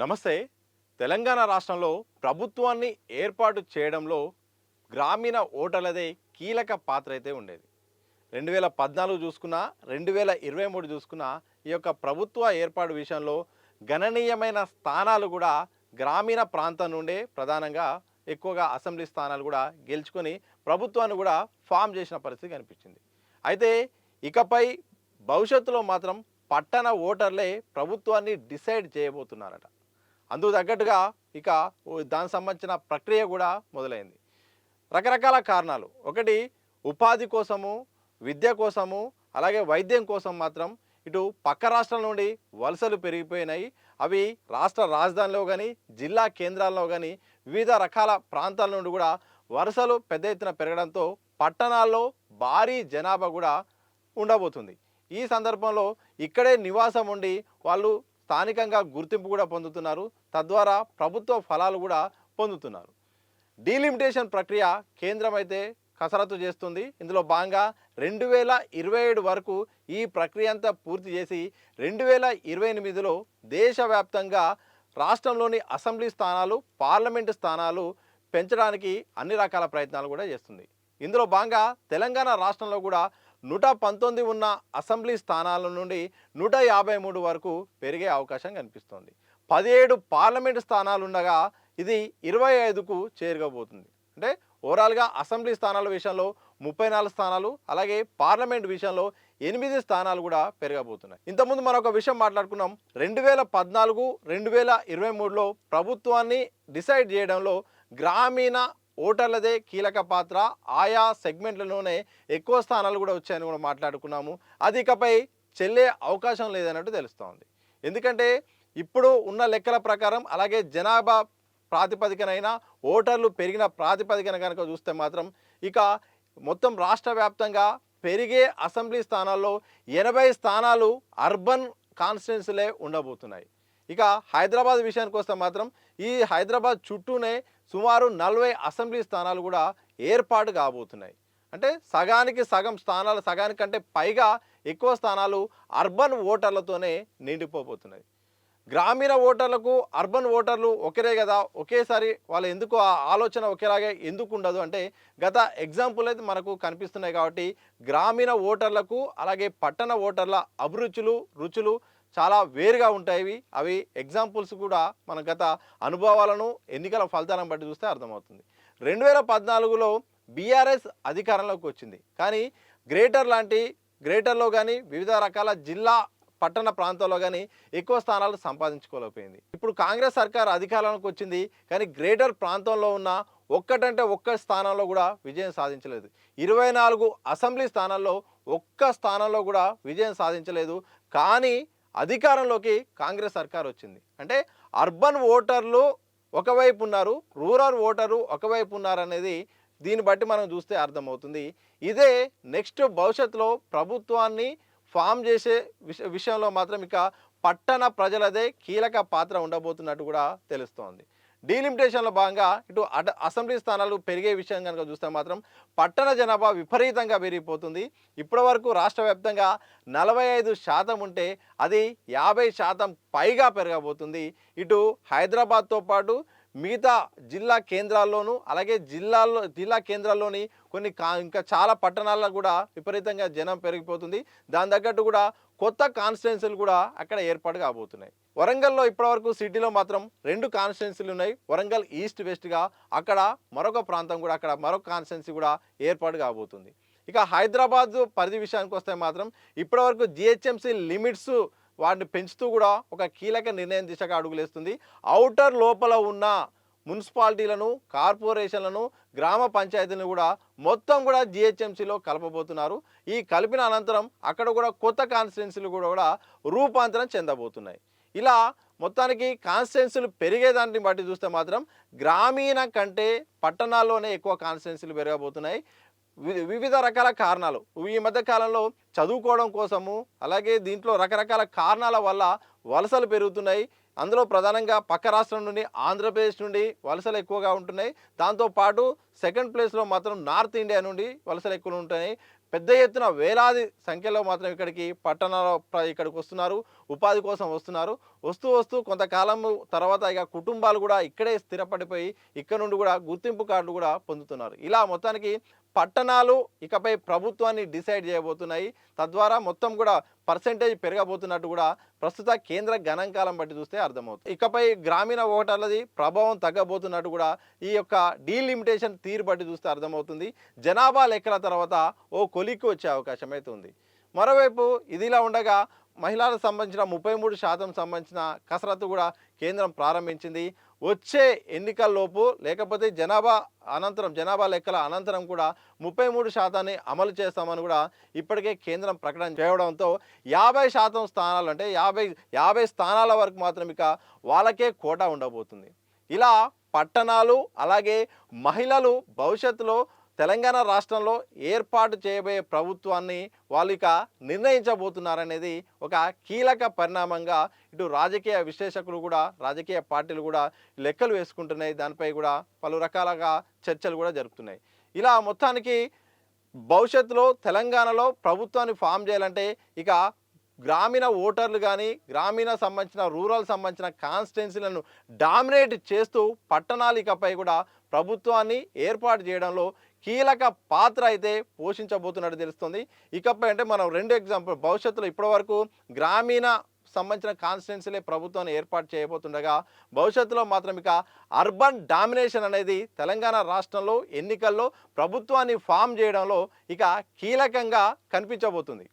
నమస్తే. తెలంగాణ రాష్ట్రంలో ప్రభుత్వాన్ని ఏర్పాటు చేయడంలో గ్రామీణ ఓటర్లదే కీలక పాత్ర అయితే ఉండేది. రెండు వేల పద్నాలుగు చూసుకున్నా రెండు వేల ఇరవై మూడు చూసుకున్నా ఈ యొక్క ప్రభుత్వ ఏర్పాటు విషయంలో గణనీయమైన స్థానాలు కూడా గ్రామీణ ప్రాంతం నుండే ప్రధానంగా ఎక్కువగా అసెంబ్లీ స్థానాలు కూడా గెలుచుకొని ప్రభుత్వాన్ని కూడా ఫామ్ చేసిన పరిస్థితి కనిపించింది. అయితే ఇకపై భవిష్యత్తులో మాత్రం పట్టణ ఓటర్లే ప్రభుత్వాన్ని డిసైడ్ చేయబోతున్నారట. అందుకు తగ్గట్టుగా ఇక దానికి సంబంధించిన ప్రక్రియ కూడా మొదలైంది. రకరకాల కారణాలు. ఒకటి ఉపాధి కోసము విద్య కోసము అలాగే వైద్యం కోసం మాత్రం ఇటు పక్క రాష్ట్రాల నుండి వలసలు పెరిగిపోయినాయి. అవి రాష్ట్ర రాజధానిలో కానీ జిల్లా కేంద్రాల్లో కానీ వివిధ రకాల ప్రాంతాల నుండి కూడా వరుసలు పెద్ద ఎత్తున పెరగడంతో పట్టణాల్లో భారీ జనాభా కూడా ఉండబోతుంది. ఈ సందర్భంలో ఇక్కడే నివాసం ఉండి వాళ్ళు స్థానికంగా గుర్తింపు కూడా పొందుతున్నారు. తద్వారా ప్రభుత్వ ఫలాలు కూడా పొందుతున్నారు. డీలిమిటేషన్ ప్రక్రియ కేంద్రం అయితే కసరత్తు చేస్తుంది. ఇందులో భాగంగా రెండు వేల ఇరవై ఏడు వరకు ఈ ప్రక్రియ అంతా పూర్తి చేసి రెండు వేల ఇరవై ఎనిమిదిలో దేశవ్యాప్తంగా రాష్ట్రంలోని అసెంబ్లీ స్థానాలు పార్లమెంటు స్థానాలు పెంచడానికి అన్ని రకాల ప్రయత్నాలు కూడా చేస్తుంది. ఇందులో భాగంగా తెలంగాణ రాష్ట్రంలో కూడా నూట పంతొమ్మిది ఉన్న అసెంబ్లీ స్థానాల నుండి నూట యాభై మూడు వరకు పెరిగే అవకాశం కనిపిస్తోంది. పదిహేడు పార్లమెంటు స్థానాలు ఉండగా ఇది ఇరవై ఐదుకు చేరుకోబోతుంది. అంటే ఓవరాల్గా అసెంబ్లీ స్థానాల విషయంలో ముప్పై నాలుగు స్థానాలు అలాగే పార్లమెంట్ విషయంలో ఎనిమిది స్థానాలు కూడా పెరగబోతున్నాయి. ఇంతకుముందు మనం ఒక విషయం మాట్లాడుకున్నాం. రెండు వేల పద్నాలుగు రెండు వేల ఇరవై మూడులో ప్రభుత్వాన్ని డిసైడ్ చేయడంలో గ్రామీణ ఓటర్లదే కీలక పాత్ర. ఆయా సెగ్మెంట్లలోనే ఎక్కువ స్థానాలు కూడా వచ్చాయని కూడా మాట్లాడుకున్నాము. అది ఇకపై చెల్లే అవకాశం లేదన్నట్టు తెలుస్తోంది. ఎందుకంటే ఇప్పుడు ఉన్న లెక్కల ప్రకారం అలాగే జనాభా ప్రాతిపదికనైనా ఓటర్లు పెరిగిన ప్రాతిపదికన కనుక చూస్తే మాత్రం ఇక మొత్తం రాష్ట్ర వ్యాప్తంగా పెరిగే అసెంబ్లీ స్థానాల్లో ఎనభై స్థానాలు అర్బన్ కాన్స్టిట్యున్సీలే ఉండబోతున్నాయి. ఇక హైదరాబాద్ విషయానికి వస్తే మాత్రం ఈ హైదరాబాద్ చుట్టూనే సుమారు నలభై అసెంబ్లీ స్థానాలు కూడా ఏర్పాటు కాబోతున్నాయి. అంటే సగానికి సగం స్థానాలు సగానికంటే పైగా ఎక్కువ స్థానాలు అర్బన్ ఓటర్లతోనే నిండిపోబోతున్నాయి. గ్రామీణ ఓటర్లకు అర్బన్ ఓటర్లు ఒకరే కదా ఒకేసారి వాళ్ళు ఎందుకు ఆ ఆలోచన ఒకేలాగే ఎందుకు ఉండదు అంటే గత ఎగ్జాంపుల్ అయితే మనకు కనిపిస్తున్నాయి కాబట్టి గ్రామీణ ఓటర్లకు అలాగే పట్టణ ఓటర్ల అభిరుచులు రుచులు చాలా వేరుగా ఉంటాయి అవి ఎగ్జాంపుల్స్ కూడా మన గత అనుభవాలను ఎన్నికల ఫలితాలను బట్టి చూస్తే అర్థమవుతుంది. రెండు వేల పద్నాలుగులో బీఆర్ఎస్ అధికారంలోకి వచ్చింది. కానీ గ్రేటర్ లాంటి గ్రేటర్లో కానీ వివిధ రకాల జిల్లా పట్టణ ప్రాంతాల్లో కానీ ఎక్కువ స్థానాలు సంపాదించుకోలేకపోయింది. ఇప్పుడు కాంగ్రెస్ సర్కార్ అధికారంలోకి వచ్చింది. కానీ గ్రేటర్ ప్రాంతంలో ఉన్న ఒక్కటంటే ఒక్క స్థానంలో కూడా విజయం సాధించలేదు. ఇరవై నాలుగు అసెంబ్లీ స్థానాల్లో ఒక్క స్థానంలో కూడా విజయం సాధించలేదు. కానీ అధికారంలోకి కాంగ్రెస్ సర్కార్ వచ్చింది. అంటే అర్బన్ ఓటర్లు ఒకవైపు ఉన్నారు రూరల్ ఓటరు ఒకవైపు ఉన్నారు అనేది దీన్ని బట్టి మనం చూస్తే అర్థమవుతుంది. ఇదే నెక్స్ట్ భవిష్యత్తులో ప్రభుత్వాన్ని ఫామ్ చేసే విష విషయంలో మాత్రం ఇక పట్టణ ప్రజలదే కీలక పాత్ర ఉండబోతున్నట్టు కూడా తెలుస్తోంది. డీలిమిటేషన్లో భాగంగా ఇటు అట అసెంబ్లీ స్థానాలు పెరిగే విషయం కనుక చూస్తే మాత్రం పట్టణ జనాభా విపరీతంగా పెరిగిపోతుంది. ఇప్పటి వరకు రాష్ట్ర వ్యాప్తంగా నలభై ఐదు శాతం ఉంటే అది యాభై శాతం పైగా పెరగబోతుంది. ఇటు హైదరాబాద్తో పాటు మిగతా జిల్లా కేంద్రాల్లోనూ అలాగే జిల్లాల్లో జిల్లా కేంద్రాల్లోని కొన్ని కా ఇంకా చాలా పట్టణాల్లో కూడా విపరీతంగా జనం పెరిగిపోతుంది. దాని తగ్గట్టు కూడా కొత్త కాన్స్టిట్యున్సీలు కూడా అక్కడ ఏర్పాటు కాబోతున్నాయి. వరంగల్లో ఇప్పటివరకు సిటీలో మాత్రం రెండు కాన్స్టిట్యున్సీలు ఉన్నాయి. వరంగల్ ఈస్ట్ వెస్ట్గా అక్కడ మరొక ప్రాంతం కూడా అక్కడ మరొక కాన్స్టిట్యున్సీ కూడా ఏర్పాటు కాబోతుంది. ఇక హైదరాబాద్ పరిధి విషయానికి వస్తే మాత్రం ఇప్పటివరకు జిహెచ్ఎంసీ లిమిట్స్ వాటిని పెంచుతూ కూడా ఒక కీలక నిర్ణయం దిశగా అడుగులేస్తుంది. ఔటర్ లోపల ఉన్న మున్సిపాలిటీలను కార్పొరేషన్లను గ్రామ పంచాయతీలను కూడా మొత్తం కూడా జిహెచ్ఎంసీలో కలపబోతున్నారు. ఈ కలిపిన అనంతరం అక్కడ కూడా కొత్త కాన్స్టిట్యున్సీలు కూడా కూడా రూపాంతరం చెందబోతున్నాయి. ఇలా మొత్తానికి కాన్స్టిట్యున్సీలు పెరిగేదాన్ని బట్టి చూస్తే మాత్రం గ్రామీణ కంటే పట్టణాల్లోనే ఎక్కువ కాన్స్టిట్యున్సీలు పెరగబోతున్నాయి. వివిధ రకాల కారణాలు. ఈ మధ్య కాలంలో చదువుకోవడం కోసము అలాగే దీంట్లో రకరకాల కారణాల వల్ల వలసలు పెరుగుతున్నాయి. అందులో ప్రధానంగా పక్క రాష్ట్రం నుండి ఆంధ్రప్రదేశ్ నుండి వలసలు ఎక్కువగా ఉంటున్నాయి. దాంతోపాటు సెకండ్ ప్లేస్లో మాత్రం నార్త్ ఇండియా నుండి వలసలు ఎక్కువ ఉంటున్నాయి. పెద్ద ఎత్తున వేలాది సంఖ్యలో మాత్రం ఇక్కడికి పట్టణాల ప్ర- ఇక్కడికి వస్తున్నారు. ఉపాధి కోసం వస్తున్నారు. వస్తూ వస్తూ కొంతకాలం తర్వాత ఇక కుటుంబాలు కూడా ఇక్కడే స్థిరపడిపోయి ఇక్కడ నుండి కూడా గుర్తింపు కార్డులు కూడా పొందుతున్నారు. ఇలా మొత్తానికి పట్టణాలు ఇకపై ప్రభుత్వాన్ని డిసైడ్ చేయబోతున్నాయి. తద్వారా మొత్తం కూడా పర్సెంటేజ్ పెరగబోతున్నట్టు కూడా ప్రస్తుత కేంద్ర గణాంకాలం బట్టి చూస్తే అర్థమవుతుంది. ఇకపై గ్రామీణ ఓటర్లది ప్రభావం తగ్గబోతున్నట్టు కూడా ఈ యొక్క డీలిమిటేషన్ తీరు బట్టి చూస్తే అర్థమవుతుంది. జనాభా లెక్కల తర్వాత ఓ కొలిక్కి వచ్చే అవకాశం అయితే ఉంది మరోవైపు ఇదిలా ఉండగా మహిళలకు సంబంధించిన ముప్పై మూడు శాతం సంబంధించిన కసరత్తు కూడా కేంద్రం ప్రారంభించింది. వచ్చే ఎన్నికల్లోపు లేకపోతే జనాభా అనంతరం జనాభా లెక్కల అనంతరం కూడా ముప్పై మూడు శాతాన్ని అమలు చేస్తామని కూడా ఇప్పటికే కేంద్రం ప్రకటన చేయడంతో యాభై శాతం స్థానాలు అంటే యాభై యాభై స్థానాల వరకు మాత్రం ఇక వాళ్ళకే కోటా ఉండబోతుంది. ఇలా పట్టణాలు అలాగే మహిళలు భవిష్యత్తులో తెలంగాణ రాష్ట్రంలో ఏర్పాటు చేయబోయే ప్రభుత్వాన్ని వాళ్ళు ఇక నిర్ణయించబోతున్నారనేది ఒక కీలక పరిణామంగా ఇటు రాజకీయ విశ్లేషకులు కూడా రాజకీయ పార్టీలు కూడా లెక్కలు వేసుకుంటున్నాయి. దానిపై కూడా పలు రకాలుగా చర్చలు కూడా జరుపుతున్నాయి. ఇలా మొత్తానికి భవిష్యత్తులో తెలంగాణలో ప్రభుత్వాన్ని ఫామ్ చేయాలంటే ఇక గ్రామీణ ఓటర్లు కానీ గ్రామీణ సంబంధించిన రూరల్ సంబంధించిన కాన్స్టిట్యున్సీలను డామినేట్ చేస్తూ పట్టణాలు ఇకపై కూడా ప్రభుత్వాన్ని ఏర్పాటు చేయడంలో కీలక పాత్ర అయితే పోషించబోతున్నట్టు తెలుస్తుంది. ఇకపై అంటే మనం రెండు ఎగ్జాంపుల్ భవిష్యత్తులో ఇప్పటివరకు గ్రామీణ సంబంధించిన కాన్స్టిట్యున్సీలే ప్రభుత్వాన్ని ఏర్పాటు చేయబోతుండగా భవిష్యత్తులో మాత్రం ఇక అర్బన్ డామినేషన్ అనేది తెలంగాణ రాష్ట్రంలో ఎన్నికల్లో ప్రభుత్వాన్ని ఫామ్ చేయడంలో ఇక కీలకంగా కనిపించబోతుంది.